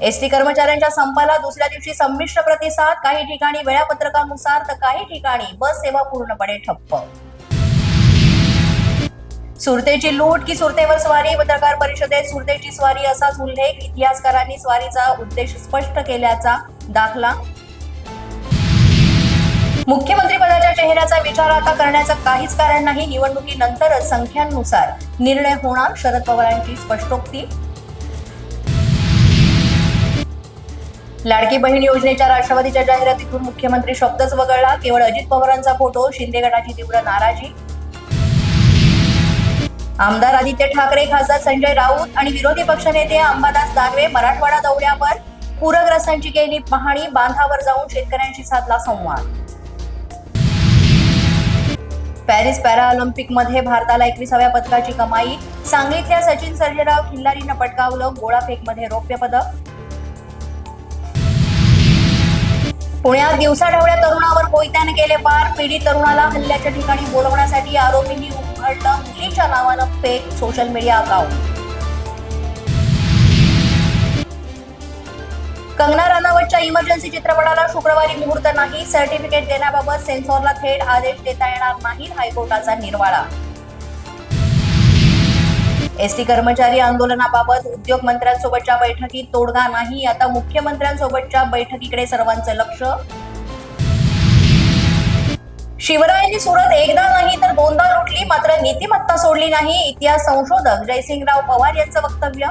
ST कर्मचाऱ्यांच्या संपाला दुसऱ्या दिवशी संमिश्र प्रतिसाद. काही ठिकाणी वेळापत्रकानुसार तर काही ठिकाणी बस सेवा पूर्णपणे ठप्प. सुरतेची लूट की सुरतेवर स्वारी पत्रकार परिषदेत सुरतेची स्वारी असाच उल्लेख. इतिहासकारांनी स्वारीचा उद्देश स्पष्ट केल्याचा दाखला. मुख्यमंत्री पदाच्या चेहऱ्याचा विचार आता करण्याचं काहीच कारण नाही. निवडणुकीनंतरच संख्यांनुसार निर्णय होणार शरद पवारांची स्पष्टोक्ती. लाडकी बहीण योजनेच्या राष्ट्रवादीच्या जाहिरातीतून मुख्यमंत्री शब्दच वगळला. केवळ अजित पवारांचा फोटो शिंदे गटाची तीव्र नाराजी. आमदार आदित्य ठाकरे खासदार संजय राऊत आणि विरोधी पक्षनेते अंबादास दानवे मराठवाडा दौऱ्यावर पूरग्रस्तांची केली पाहणी बांधावर जाऊन शेतकऱ्यांशी साधला संवाद. पॅरिस पॅरा मध्ये भारताला एकविसाव्या पदकाची कमाई सांगलीतल्या सचिन सर्जेराव खिल्लारीनं पटकावलं गोळाफेकमध्ये रौप्य पदक. पुण्यात दिवसाढवळ्या तरुणावर कोयत्याने केले पार. पीडित तरुणाला हल्ल्याच्या ठिकाणी बोलवण्यासाठी आरोपींनी उघडलं मुलीच्या नावानं fake social media account. Kangana राणावतच्या Emergency चित्रपटाला शुक्रवारी मुहूर्त नाही. सर्टिफिकेट देण्याबाबत सेन्सॉरला थेट आदेश देता येणार नाही. हायकोर्टाचा निर्वाळा. एसटी कर्मचारी आंदोलनाबाबत उद्योग मंत्र्यांसोबतच्या बैठकीत तोडगा नाही आता मुख्यमंत्र्यांसोबतच्या बैठकीकडे सर्वांचं लक्ष. शिवरायांनी सुरत एकदा नाही तर दोनदा लुटली मात्र नीतिमत्ता सोडली नाही इतिहास संशोधक जयसिंगराव पवार यांचं वक्तव्य.